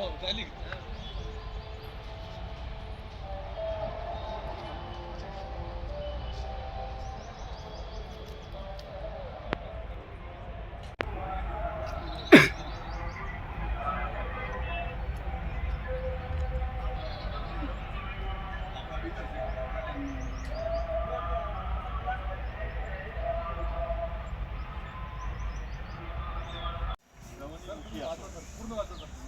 어, 날리. पूर्ण वाचवतात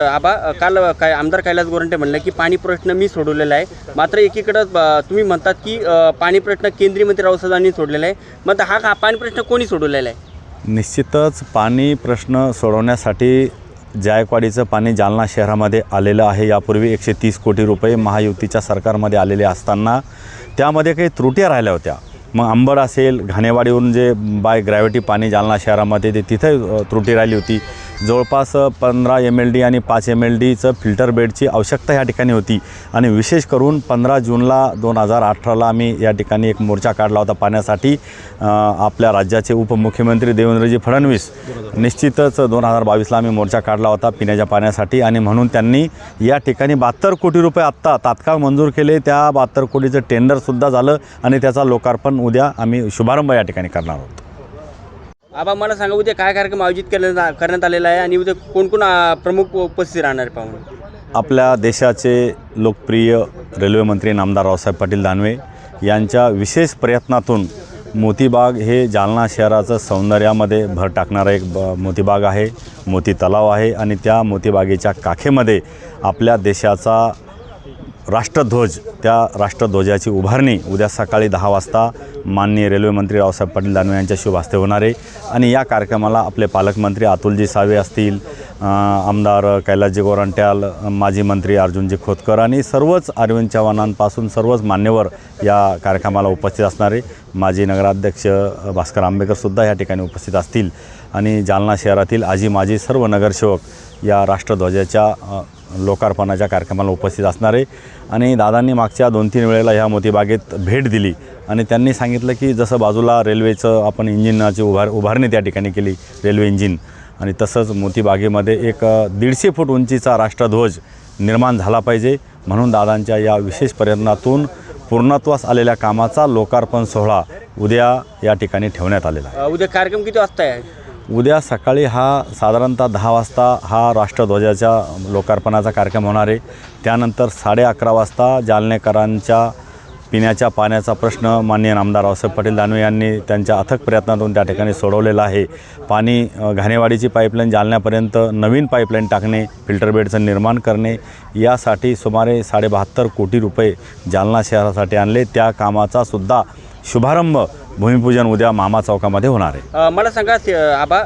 आबा काल काय आमदार कैलास गोरंटे म्हणलं की पाणी प्रश्न मी सोडवलेला आहे. मात्र एकीकडं तुम्ही म्हणतात की पाणी प्रश्न केंद्रीय मंत्री रावसाहेबांनी सोडलेला आहे. मग हा का पाणी प्रश्न कोणी सोडवलेला आहे? निश्चितच पाणी प्रश्न सोडवण्यासाठी जायकवाडीचं पाणी जालना शहरामध्ये आलेलं आहे. यापूर्वी एकशे तीस कोटी रुपये महायुतीच्या सरकारमध्ये आलेले असताना त्यामध्ये काही त्रुट्या राहिल्या होत्या. मग अंबड असेल घाणेवाडीवरून जे बाय ग्रॅव्हिटी पाणी जालना शहरामध्ये ते तिथे त्रुटी राहिली होती. जवळपास पंधरा एम एल डी आणि पाच एम एल डीचं फिल्टर बेडची आवश्यकता या ठिकाणी होती. आणि विशेष करून पंधरा जूनला दोन हजार अठराला आम्ही या ठिकाणी एक मोर्चा काढला होता पाण्यासाठी आपल्या राज्याचे उपमुख्यमंत्री देवेंद्रजी फडणवीस निश्चितच दोन हजार बावीसला आम्ही मोर्चा काढला होता पिण्याच्या पाण्यासाठी. आणि म्हणून त्यांनी या ठिकाणी बहात्तर कोटी रुपये आत्ता तात्काळ मंजूर केले. त्या बहात्तर कोटीचं टेंडरसुद्धा झालं आणि त्याचा लोकार्पण उद्या आम्ही शुभारंभ या ठिकाणी करणार आहोत. आबा मला सांगा उद्या काय कार्यक्रम आयोजित केला करण्यात आलेला आहे आणि उद्या कोण कोण प्रमुख उपस्थित राहणार पाहुणे? पाहून आपल्या देशाचे लोकप्रिय रेल्वे मंत्री नामदार रावसाहेब पाटील दानवे यांच्या विशेष प्रयत्नातून मोतीबाग हे जालना शहराचं सौंदर्यामध्ये भर टाकणारा एक ब मोतीबाग आहे. मोती तलाव आहे आणि त्या मोतीबागेच्या काखेमध्ये आपल्या देशाचा राष्ट्रध्वज त्या राष्ट्रध्वजाची उभारणी उद्या सकाळी दहा वाजता माननीय रेल्वेमंत्री रावसाहेब पाटील दानवे यांच्या शुभ हस्ते होणार आहे. आणि या कार्यक्रमाला आपले पालकमंत्री अतुलजी सावे असतील आमदार कैलासजी गोरंट्याल माजी मंत्री अर्जुनजी खोतकर आणि सर्वच अरविंद चव्हाणांपासून सर्वच मान्यवर या कार्यक्रमाला उपस्थित असणारे माजी नगराध्यक्ष भास्कर आंबेकरसुद्धा या ठिकाणी उपस्थित असतील. आणि जालना शहरातील आजी माजी सर्व नगरसेवक या राष्ट्रध्वजाच्या लोकार्पणाच्या कार्यक्रमाला उपस्थित असणार आहे आणि दादांनी मागच्या दोन तीन वेळेला ह्या मोतीबागेत भेट दिली आणि त्यांनी सांगितलं की जसं बाजूला रेल्वेचं आपण इंजिनाची उभार उभारणी त्या ठिकाणी केली रेल्वे इंजिन. आणि तसंच मोतीबागेमध्ये एक दीडशे फूट उंचीचा राष्ट्रध्वज निर्माण झाला पाहिजे म्हणून दादांच्या या विशेष प्रयत्नातून पूर्णत्वास आलेल्या कामाचा लोकार्पण सोहळा उद्या या ठिकाणी ठेवण्यात आलेला आहे. उद्या कार्यक्रम किती वाजता आहे उद्या सकाळी हा साधारणतः दहा वाजता हा राष्ट्रध्वजाच्या लोकार्पणाचा कार्यक्रम होणार आहे. त्यानंतर साडे अकरा वाजता जालनेकरांच्या पिण्याच्या पाण्याचा प्रश्न माननीय आमदार रावसाहेब पाटील दानवे यांनी त्यांच्या अथक प्रयत्नातून त्या ठिकाणी सोडवलेला आहे. पाणी घाणेवाडीची पाईपलाईन जालन्यापर्यंत नवीन पाईपलाईन टाकणे फिल्टर बेडचं निर्माण करणे यासाठी सुमारे साडेबहात्तर कोटी रुपये जालना शहरासाठी आणले. त्या कामाचा सुद्धा शुभारंभ भूमिपूजन उद्या मामा चौकामध्ये होणार आहे. मला सांगा आबा